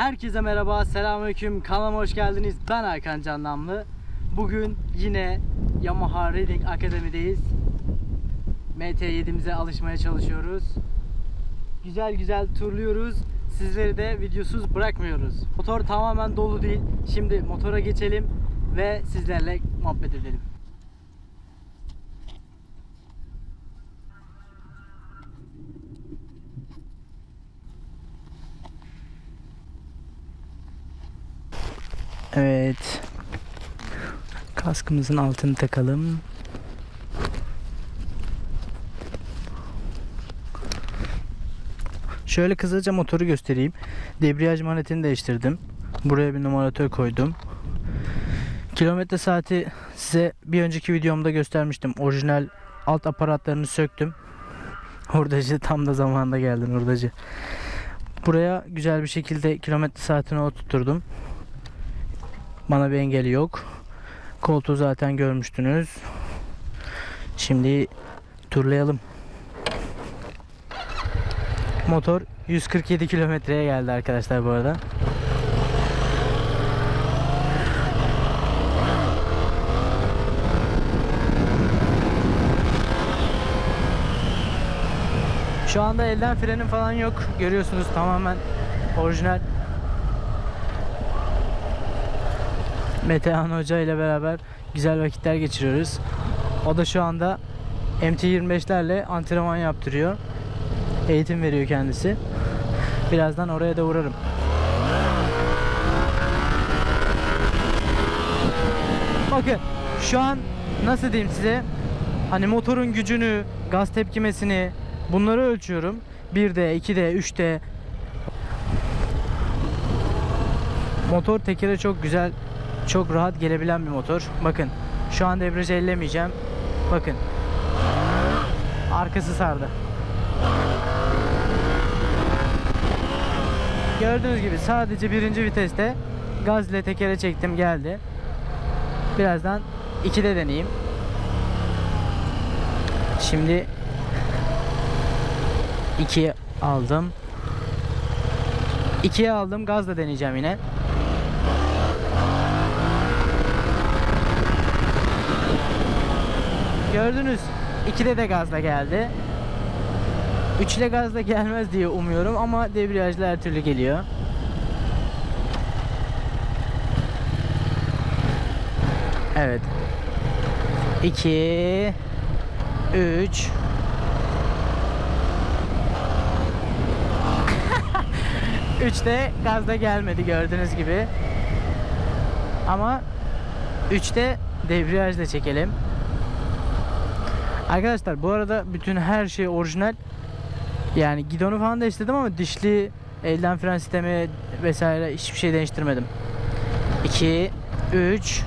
Herkese merhaba, selamünaleyküm. Kanalıma hoş geldiniz. Ben Erkan Candamlı. Bugün yine Yamaha Riding Akademi'deyiz. MT7'mize alışmaya çalışıyoruz. Güzel güzel turluyoruz. Sizleri de videosuz bırakmıyoruz. Motor tamamen dolu değil. Şimdi motora geçelim ve sizlerle muhabbet edelim. Evet. Kaskımızın altını takalım. Şöyle kısaca motoru göstereyim. Debriyaj manetini değiştirdim. Buraya bir numaratör koydum. Kilometre saati size bir önceki videomda göstermiştim. Orijinal alt aparatlarını söktüm. Hurdacı tam da zamanında geldin hurdacı. Buraya güzel bir şekilde kilometre saatini oturtturdum. Bana bir engeli yok. Koltuğu zaten görmüştünüz. Şimdi turlayalım. Motor 147 kilometreye geldi arkadaşlar bu arada. Şu anda elden frenim falan yok. Görüyorsunuz tamamen orijinal. Metehan Hoca ile beraber güzel vakitler geçiriyoruz. O da şu anda MT25'lerle antrenman yaptırıyor. Eğitim veriyor kendisi. Birazdan oraya da uğrarım. Bakın şu an nasıl diyeyim size hani motorun gücünü, gaz tepkimesini bunları ölçüyorum. 1'de, 2'de, 3'te Motor tekere çok güzel, çok rahat gelebilen bir motor. Bakın şu an debriyajı ellemeyeceğim. Bakın. Arkası sardı. Gördüğünüz gibi sadece birinci viteste gaz ile tekere çektim geldi. Birazdan 2'de deneyeyim. Şimdi 2'ye aldım. 2'ye aldım. Gazla deneyeceğim yine. Gördünüz. 2'de de gazla geldi. 3 ile gazla gelmez diye umuyorum ama debriyajla türlü geliyor. Evet. 2 3 3'te gazda gelmedi gördüğünüz gibi. Ama 3'te debriyajla çekelim. Arkadaşlar bu arada bütün her şey orijinal. Yani gidonu falan değiştirdim ama dişli elden fren sistemi vesaire hiçbir şey değiştirmedim. 2 3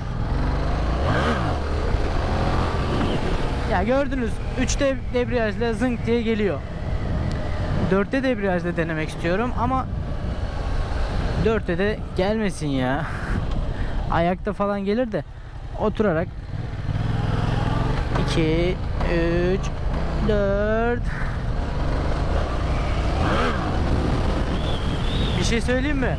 Ya gördünüz 3'te debriyajla zınk diye geliyor. 4'te debriyajla denemek istiyorum ama 4'te de gelmesin ya. Ayakta falan gelir de oturarak 2 3 4 Bir şey söyleyeyim mi?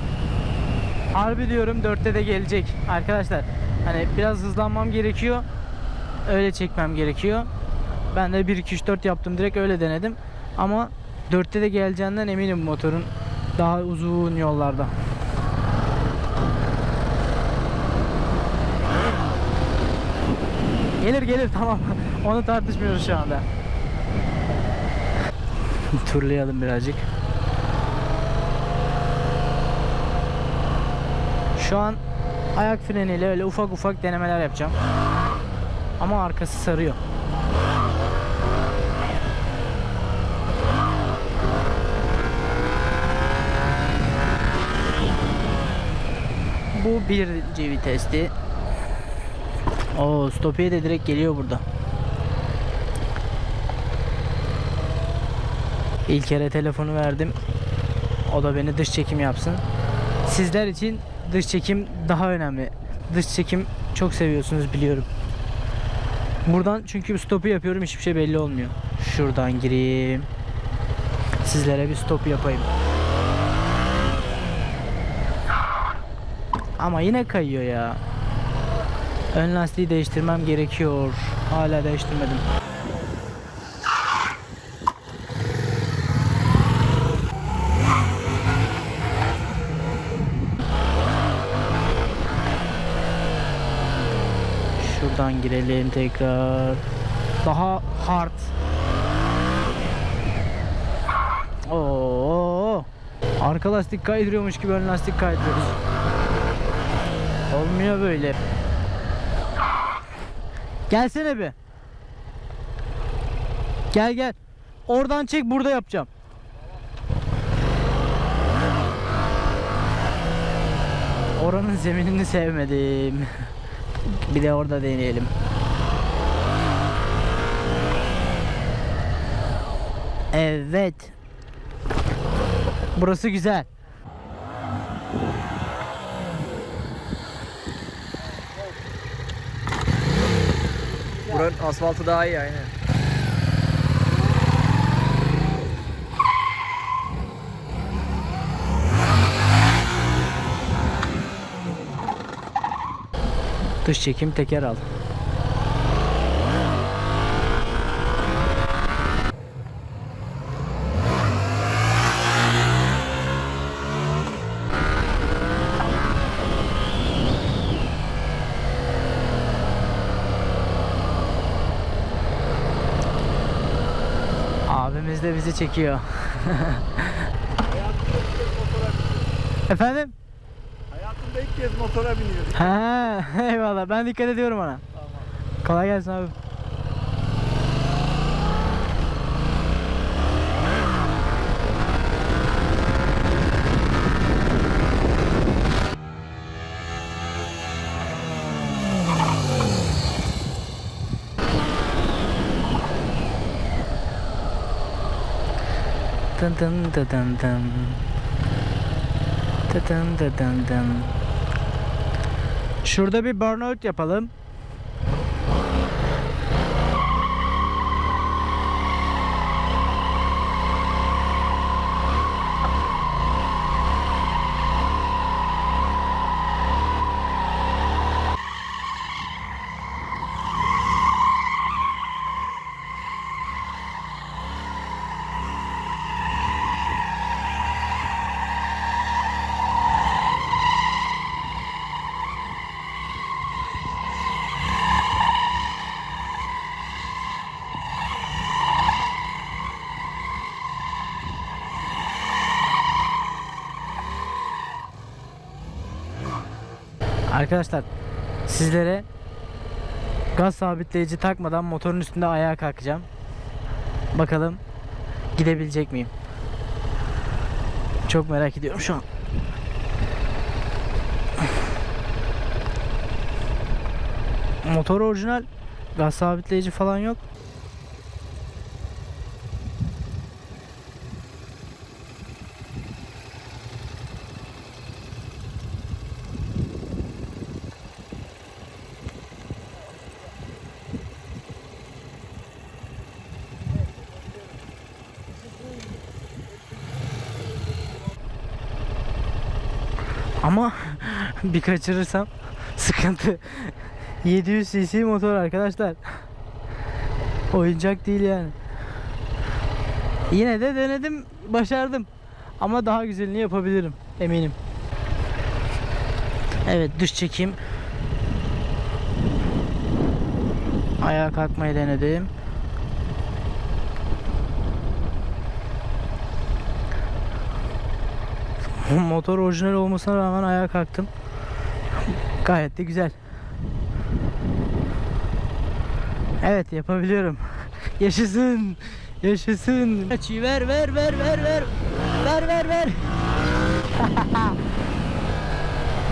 Harbi diyorum 4'te de gelecek arkadaşlar. Hani biraz hızlanmam gerekiyor. Öyle çekmem gerekiyor. Ben de 1 2 3 4 yaptım direkt öyle denedim. Ama 4'te de geleceğinden eminim motorun daha uzun yollarda. Gelir gelir tamam. Onu tartışmıyoruz şu anda. Turlayalım birazcık. Şu an ayak freniyle öyle ufak ufak denemeler yapacağım. Ama arkası sarıyor. Bu birinci vitesti. O stopiye de direkt geliyor burada. İlk kere telefonu verdim. O da beni dış çekim yapsın. Sizler için dış çekim daha önemli. Dış çekim çok seviyorsunuz biliyorum. Buradan çünkü stopu yapıyorum hiçbir şey belli olmuyor. Şuradan gireyim. Sizlere bir stop yapayım. Ama yine kayıyor ya. Ön lastiği değiştirmem gerekiyor. Hala değiştirmedim. Şuradan girelim tekrar. Daha hard. Oo. Arka lastik kaydırıyormuş gibi ön lastik kaydırıyoruz. Olmuyor böyle. Gelsene bir. Gel gel. Oradan çek burada yapacağım. Oranın zeminini sevmedim. bir de orada deneyelim. Evet. Burası güzel. Buranın asfaltı daha iyi aynen. Dış çekim teker al. De bizi çekiyor. Efendim? Hayatımda ilk kez motora biniyorum. Ha, eyvallah. Ben dikkat ediyorum ona. Kolay gelsin abi. Tın tı tın tın. Tı tın tı tın tın. Şurada bir burnout yapalım. Arkadaşlar sizlere gaz sabitleyici takmadan motorun üstünde ayağa kalkacağım. Bakalım gidebilecek miyim? Çok merak ediyorum şu an. Motor orijinal. Gaz sabitleyici falan yok. Ama bir kaçırırsam sıkıntı. 700 cc motor arkadaşlar. Oyuncak değil yani. Yine de denedim, başardım. Ama daha güzelini yapabilirim eminim. Evet dış çekim. Ayağa kalkmayı denedim. Motor orijinal olmasına rağmen ayağa kalktım. Gayet de güzel. Evet yapabiliyorum. Yaşasın. Yaşasın. Açıyı ver ver ver ver ver. Ver ver ver.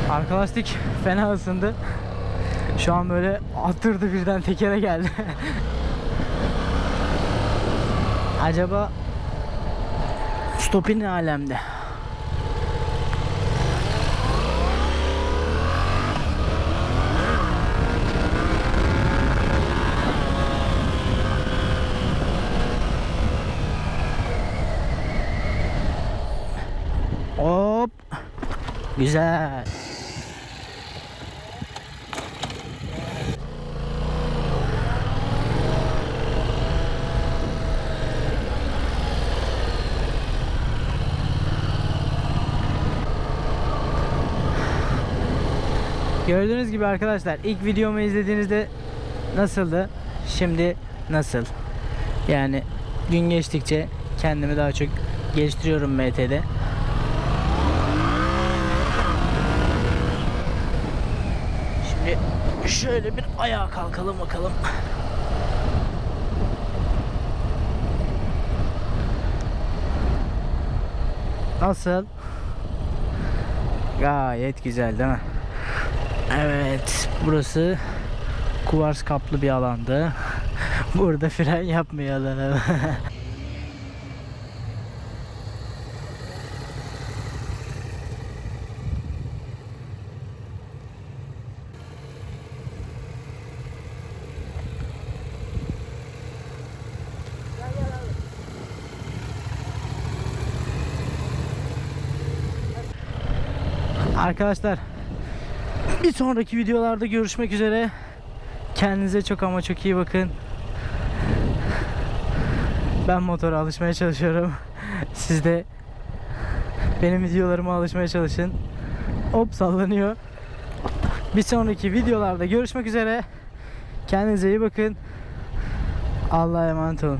Arka lastik fena ısındı. Şu an böyle attırdı birden tekere geldi. Acaba stopi ne alemde? Güzel. Gördüğünüz gibi arkadaşlar ilk videomu izlediğinizde nasıldı? Şimdi nasıl? Yani gün geçtikçe kendimi daha çok geliştiriyorum MT'de. Şöyle bir ayağa kalkalım bakalım. Nasıl? Gayet güzel değil mi? Evet, burası kuvars kaplı bir alandı. Burada fren yapmayalım. Arkadaşlar bir sonraki videolarda görüşmek üzere. Kendinize çok ama çok iyi bakın. Ben motora alışmaya çalışıyorum. Siz de benim videolarıma alışmaya çalışın. Hop sallanıyor. Bir sonraki videolarda görüşmek üzere. Kendinize iyi bakın. Allah'a emanet olun.